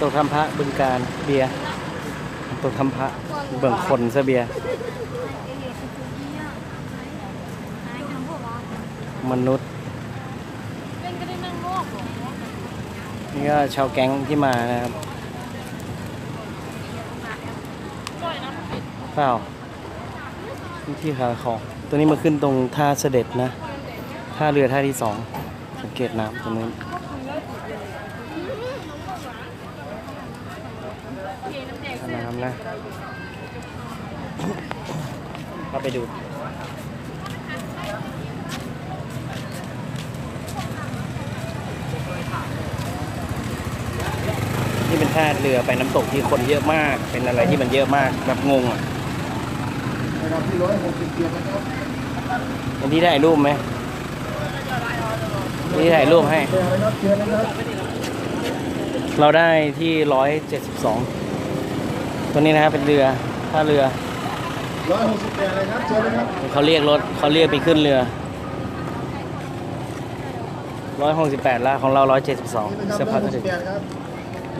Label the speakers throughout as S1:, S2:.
S1: ตกทำพระบึงการเบียร์ตกทำพระเบิ่งคนซะเบียร์มนุษย์
S2: นี่ก็
S1: ชาวแก๊งที่มานะครับเปล่าที่ขาของตัวนี้มาขึ้นตรงท่าเสด็จนะท่าเรือท่าที่สองสังเกตน้ำตรงนู้น
S2: เทน้ำแดง
S1: ท่าน้ำนะ เข้าไปดูนี่เป็นท่าเรือไปน้ำตกที่คนเยอะมาก เป็นอะไรที่มันเยอะมากแบบงงอะ
S3: นะครับที่ร้อยหกสิบเกียร์นะครับ
S1: อันที่ถ่ายรูปไหมที่ถ่ายรูปให้
S3: เรา
S1: ได้ที่ร้อยเจ็ดสิบสอง ตัวนี้นะครับเป็นเรือท่าเรือ
S3: ร้อยหกสิบเกียร์เลยครับเชิญเลยครับ
S1: เขาเรียกรถเขาเรียกไปขึ้นเรือร้อยหกสิบแปดละของเราร้อยเจ็ดสิบสอง
S3: นี่นะค
S1: เสื้
S3: รั
S1: อบผ้า
S3: ร้อยห
S1: ก็
S3: ก
S1: ถึ
S3: สิบ
S1: ง
S3: เกียร์ครับ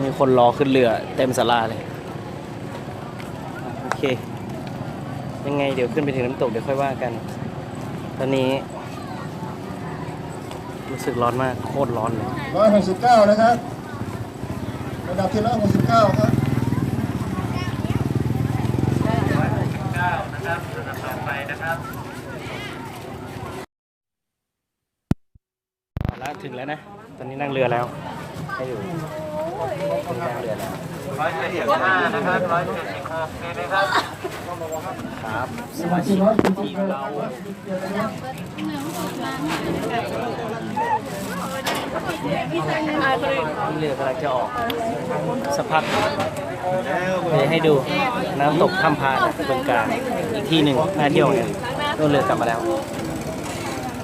S1: มีคนรอขึ้นเรือเต็มศาลาเลย โอเค ยังไงเดี๋ยวขึ้นไปถึงน้ำตกเดี๋ยวค่อยว่ากัน ตอนนี้ รู้สึกร้อนมากโคตรร้อนเลย
S3: ร้อยหกสิบเก้านะครับระดับที่ร้อยหกสิบเก้าครับ
S1: เอาละถึงแล้วนะ ตอนนี้นั่งเรือแล้วให้อยู่ถึงนั่งเรือแล้วร้อยเจ็ดสิบห้านะครับร้อยเจ็ดสิบหกนะครับ ครับสมาชิกทีมเราที่ เรือกำลังจะออกสักพักเดี๋ยวให้ดูน้ำตกถ้ำพานบึงการอีกที่หนึ่งน่าเที่ยวเนี่ยนู่นเรือกลับมาแล้ว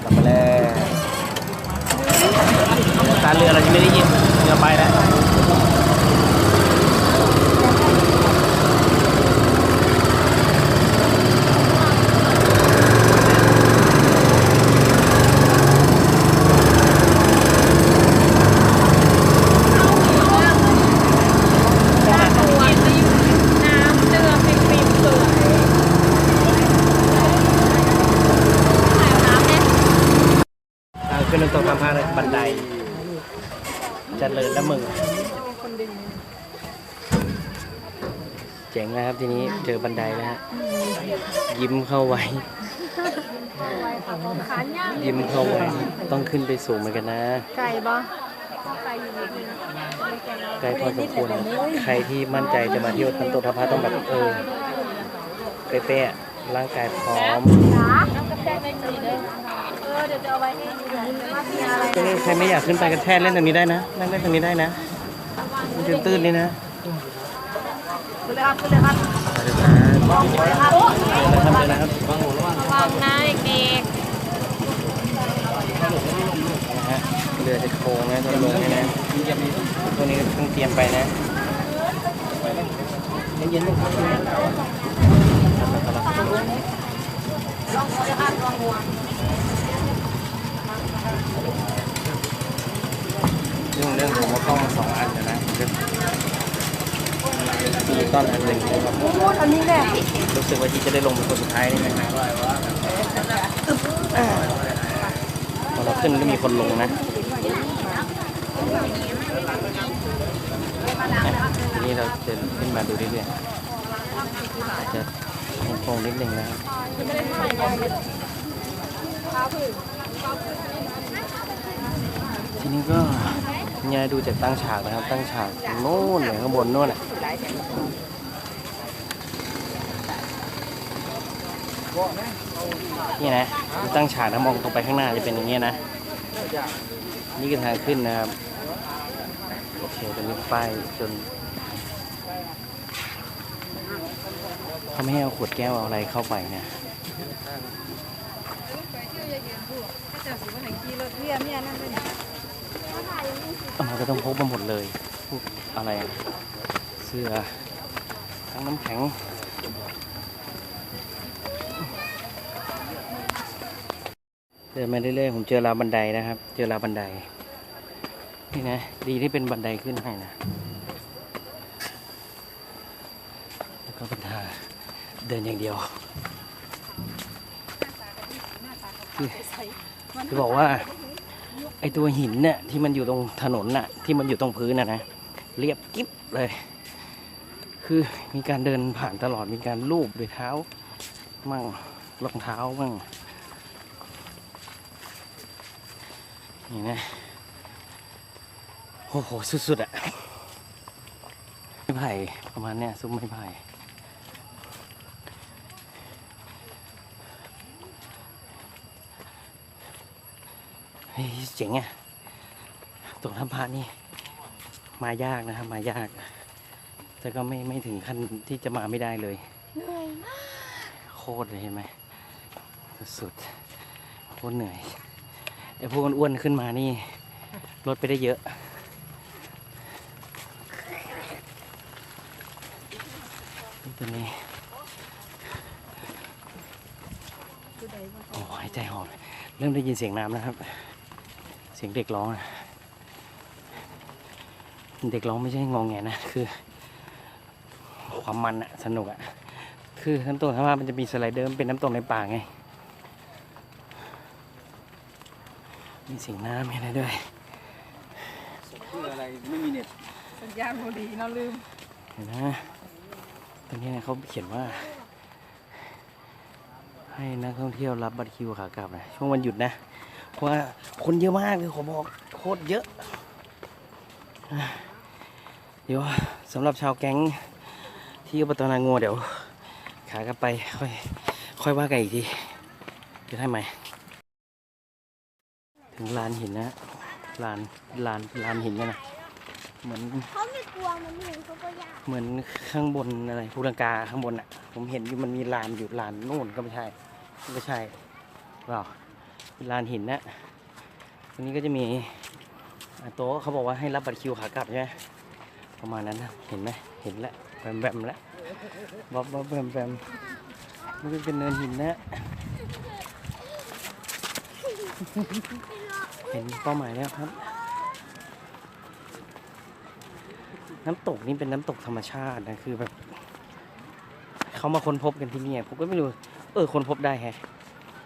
S1: กลับมาแล้วกาเรือเราจะไม่ได้ยินเรือไปแล้ว ทางขึ้นน้ำตกทำพาเลยบันไดเจะเลินแล้วมึงเจ๋งนะครับทีนี้เจอบันไดแล้วฮะยิ้มเข้าไว้
S2: ขาย่าง
S1: ยิ้มเข้าไว้ต้องขึ้นไปสูงเหมือนกันนะ
S2: ไก่บ่
S1: ไกลพอสมควรใครที่มั่นใจจะมาเที่ยวน้ำตกทำพาต้องแบบเออเป๊ะๆอะร่างกายพร้อม
S2: น้ำกระแทกในสีเลย เออเดี๋ยวจะเอาไว้ให้ดูว่ามีอะไร
S1: ตรงนี้ใครไม่อยากขึ้นไปกันแท่เล่นตรงนี้ได้นะ นั่งเล่นตรงนี้ได้นะมันจะตื้นนี่นะ
S2: ขึ้นเลยครับขึ้นเลยครับ
S1: เดี๋ยวนะเดี๋ยวนะครับเดี๋ยวนะครับ
S2: ระวังนะเด็ก
S1: นะฮะเรือจะโค้งนะจะลงเนี่ยนะตัวนี้เพิ่งเตรียมไปนะเย็นๆเรื่องเรื่องผมก็เข้ามาสองอันแล้วนะ ต้นอันหนึ่งนะครับ
S2: อันนี้แหละ
S1: รู้สึกว่าที่จะได้ลงเป็นคนสุดท้ายนี่นะพอเราขึ้นก็มีคนลงนะทีนี้เราจะขึ้นมาดูเรื่อยๆอาจจะโค้งนิดนึงนะครับทีนี้ก็เนี่ยดูจากตั้งฉากนะครับ ตั้งฉากโน่นเลยข้างบนโน่นน่ะ นี่นะตั้งฉากนะมองตรงไปข้างหน้าจะเป็นอย่างเงี้ยนะ นี่คือทางขึ้นนะครับ โอเคตรงนี้ป้ายจนเขาไม่ให้เอาขวดแก้วเอาอะไรเข้าไปนะเอามาก็ต้องพกมาหมดเลยพวกอะไร เสื้อทั้งน้ำแข็ง เดินมาเรื่อยๆผมเจอราวบันไดนะครับ เจอราวบันไดนี่นะดีที่เป็นบันไดขึ้นให้นะแล้วก็เป็นทาเดินอย่างเดียวจะบอกว่าไอตัวหินเนี่ยที่มันอยู่ตรงถนนน่ะ ที่มันอยู่ตรงพื้นน่ะนะเรียบกิบเลย คือมีการเดินผ่านตลอดมีการลูบด้วยเท้า มั่งรองเท้ามั่ง นี่นะโอ้โห สุดๆอะไม้ไผ่ประมาณเนี้ยซุ้มไม้ไผ่เฮ้ยเจ๋งอะตรงถ้ำพระนี่ มายากนะครับ มายาก แต่ก็ไม่ไม่ถึงขั้นที่จะมาไม่ได้เลยโคตรเลยเห็นไหมสุดๆโคตรเหนื่อย ไอ้พวกอ้วนขึ้นมานี่ลดไปได้เยอะ ตัวนี้โอ้หายใจหอบเริ่มได้ยินเสียงน้ำนะครับ เสียงเด็กร้องนะเด็กร้องไม่ใช่งองแงนะ คือ ความมันอะสนุกอะคือน้ำตกธรรมชามันจะมีสไลเดอร์มันเป็นน้ำตกในป่าไง มีเสียงน้ำมีอะไรด้วย
S4: คืออะไรไม่มีเน็ต
S2: สัญญาณพอดีเราลืม
S1: เห็นไหมตรงนี้เนี่ยเขาเขียนว่า ให้นักท่องเที่ยวรับบัตรคิวขากลับนะช่วงวันหยุดนะเพราะว่าคนเยอะมากเลยผมบอกโคตรเยอะ เดี๋ยวสำหรับชาวแก๊งที่อบตนางัวเดี๋ยว ขากลับไปค่อยค่อยว่ากันอีกทีจะได้ไหม ถึงลานหินนะลานลานลานหินเนี่ยนะเหมือน
S5: เขาไม่กลัวมันหนึ่งเขาก็ยาก
S1: เหมือนข้างบนอะไรภูลังกาข้างบนอะ ผมเห็นอยู่มันมีลานอยู่ลานนู่นก็ไม่ใช่ไม่ใช่เปล่าเป็นลานหินนะตรงนี้ก็จะมีอ่าโต๊ะเขาบอกว่าให้รับบัตรคิวขากลับใช่ไหมประมาณนั้นนะเห็นไหมเห็นแล้วแบมแบมแล้วบ๊อบบ๊อบแบมแบมมันก็เป็นเนินหินนะ เห็นเป้าหมายแล้วครับ น้ำตกนี่เป็นน้ำตกธรรมชาตินะคือแบบเขามาค้นพบกันที่นี่ผมก็ไม่รู้ เออค้นพบได้แฮะ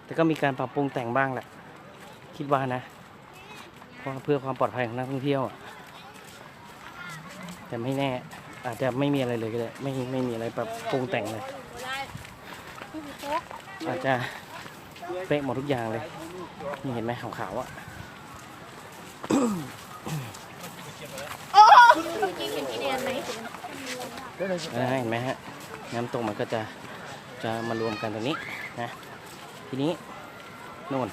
S1: แต่ก็มีการปรับปรุงแต่งบ้างแหละ คิดว่านะเพราะเพื่อความปลอดภัยของนักท่องเที่ยวอะแต่ไม่แน่ อาจจะไม่มีอะไรเลยก็ได้ไม่ไม่มีอะไรปรับปรุงแต่งเลย อาจจะเป๊ะหมดทุกอย่างเลย นี่เห็นไหมขาวๆอะ
S2: เมื่อกี้เห็นพี่แนนไหม
S1: อ่าเห็นไหมฮะน้ำตกมันก็จะจะมารวมกันตรงนี้นะทีนี้โน่น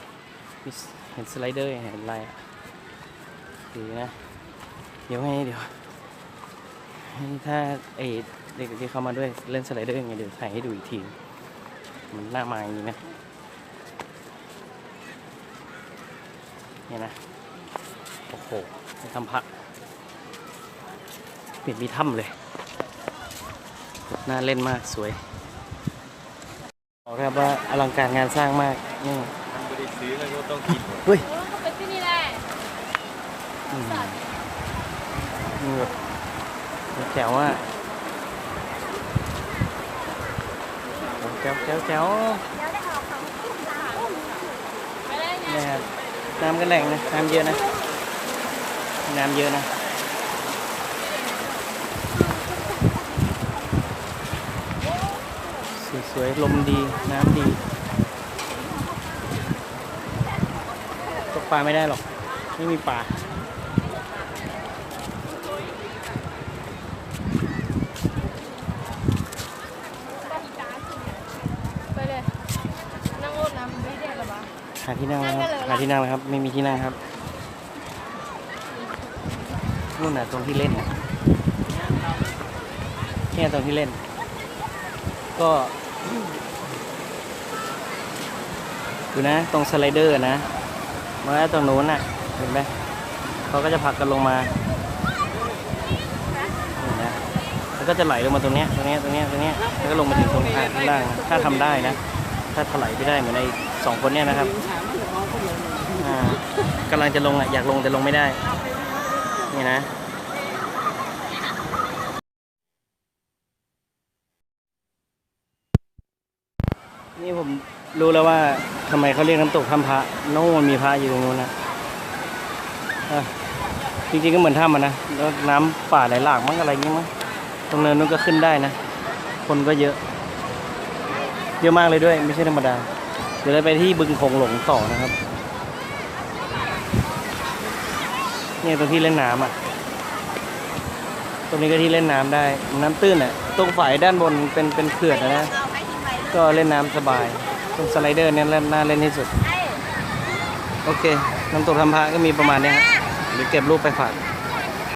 S1: เห็นสไลเดอร์เห็นอะไรอะดีนะเดี๋ยวให้เดี๋ยวถ้าไอเด็กที่เข้ามาด้วยเล่นสไลเดอร์ยังไงเดี๋ยวถ่ายให้ดูอีกที มันน่ามาอย่างนี้นะเนี่ยนะโอ้โหทำพักเปลี่ยนมีถ้ำเลย น่าเล่นมากสวยบอกครับว่าอลังการงานสร้างมากนี่
S4: ไม่ได้ซื้อแล้วก็ต้องกิน
S1: เฮ้ย
S2: เขาไปที่นี่แหละ
S1: อืมนี่แบบแจ๋วอะแจ๋วแจ๋วแจ๋ว
S5: แล้วได้ออกของขึ้นลาอุ้ม
S2: ไปเลยไง
S1: เนี่ยครับน้ำก็แหล่งนะ น้ำเยอะนะ น้ำเยอะนะ สวยๆ ลมดี น้ำดี ตกปลาไม่ได้หรอก ไม่มีปลา
S2: ไปเลยนั่งรถน้ำไม่ได้หรอวะ
S1: หาที่นั่งแล้วครับ
S2: นั่งกันเลยเหรอ
S1: หาที่นั่งแล้วครับ ไม่มีที่นั่งครับนู่นน่ะตรงที่เล่นน่ะเนี่ยตรงที่เล่น ก็ดูนะ ตรงสไลเดอร์นะมาแล้วตรงนู้นน่ะ เห็นไหมเขาก็จะผลักกันลงมาแล้วก็จะไหลลงมาตรงเนี้ยตรงเนี้ยตรงเนี้ยตรงเนี้ยแล้วก็ลงมาถึงตรงข้างล่าง ถ้าทำได้นะ ถ้าถลายไปได้เหมือนไอ้สองคนเนี้ยนะครับอ่ากำลังจะลงอะอยากลงแต่ลงไม่ได้ นี่นะ นี่ผมรู้แล้วว่าทำไมเขาเรียกน้ำตกถ้ำพระโน่นมีพระอยู่ตรงนู้นนะะจริงๆก็เหมือนถ้ำอะนะแล้วน้ำป่าไหลหลากมั้งอะไรอย่างงี้ยมั้งตรงเนินนู้นก็ขึ้นได้นะ คนก็เยอะ เยอะมากเลยด้วย ไม่ใช่ธรรมดา เดี๋ยวเราไปที่บึงคงหลงต่อนะครับ เนี่ยตรงที่เล่นน้ำอะ ตรงนี้ก็ที่เล่นน้ำได้ น้ำตื้นอะ ตรงฝ่ายด้านบนเป็นเป็นเขื่อนนะ ก็เล่นน้ำสบายตรงสไลเดอร์เนี่ยเล่นน่าเล่นที่สุด โอเค น้ำตกทำพระก็มีประมาณนี้ครับเดี๋ยวเก็บรูปไปฝาก